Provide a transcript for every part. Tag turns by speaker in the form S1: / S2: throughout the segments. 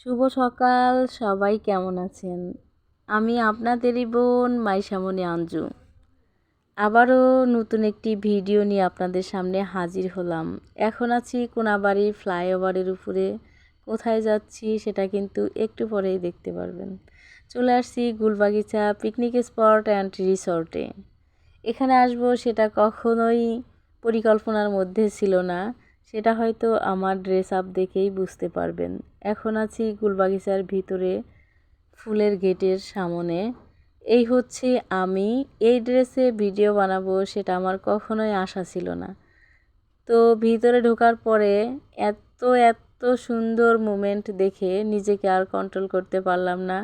S1: শুভ সকাল, সবাই কেমন আছেন? আমি আপনাদেরই বোন মাইশামনি আঞ্জু। আবারও নতুন একটি ভিডিও নিয়ে আপনাদের সামনে হাজির হলাম। এখন আছি কোনাবাড়ি ফ্লাইওভারের উপরে। কোথায় যাচ্ছি সেটা কিন্তু একটু পরেই দেখতে পারবেন। চলে আসছি গুলবাগিচা পিকনিক স্পট অ্যান্ড রিসর্টে এখানে আসব সেটা কখনোই পরিকল্পনার মধ্যে ছিল না। সেটা হয়তো আমার ড্রেস আপ দেখেই বুঝতে পারবেন। এখন আছি গুলবাগিচার ভিতরে ফুলের গেটের সামনে। এই হচ্ছে আমি। এই ড্রেসে ভিডিও বানাবো সেটা আমার কখনোই আশা ছিল না। তো ভিতরে ঢোকার পরে এত এত সুন্দর মুমেন্ট দেখে নিজেকে আর কন্ট্রোল করতে পারলাম না।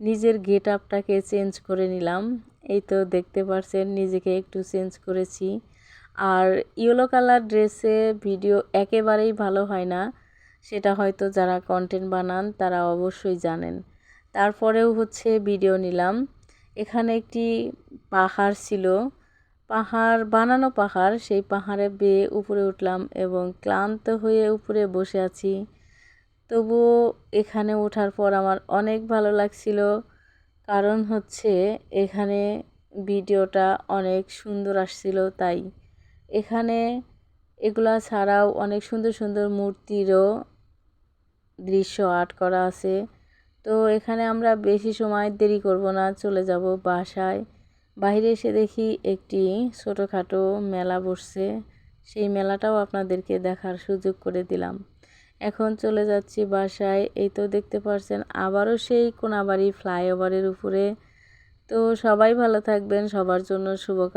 S1: নিজের গেট আপটাকে চেঞ্জ করে নিলাম। এই তো দেখতে পারছেন, নিজেকে একটু চেঞ্জ করেছি। আর ইয়েলো কালার ড্রেসে ভিডিও একেবারেই ভালো হয় না। সেটা হয়তো যারা কন্টেন্ট বানান, তারা অবশ্যই জানেন। তারপরেও হচ্ছে ভিডিও নিলাম। এখানে একটি পাহাড় ছিল। পাহাড়, বানানো পাহাড়, সেই পাহাড়ে বেয়ে উপরে উঠলাম এবং ক্লান্ত হয়ে উপরে বসে আছি। তবুও এখানে ওঠার পর আমার অনেক ভালো লাগছিল। কারণ হচ্ছে এখানে ভিডিওটা অনেক সুন্দর আসছিল তাই। এখানে এগুলা ছাড়াও অনেক সুন্দর সুন্দর মূর্তিরও দৃশ্য আর্ট করা আছে। তো এখানে আমরা বেশি সময় দেরি করব না, চলে যাব বাসায়। বাইরে এসে দেখি একটি ছোটোখাটো মেলা বসছে। সেই মেলাটাও আপনাদেরকে দেখার সুযোগ করে দিলাম। এখন চলে যাচ্ছি বাসায়। এই তো দেখতে পারছেন, আবারও সেই কোনাবাড়ি ফ্লাইওভারের উপরে। তো সবাই ভালো থাকবেন, সবার জন্য শুভকামনা।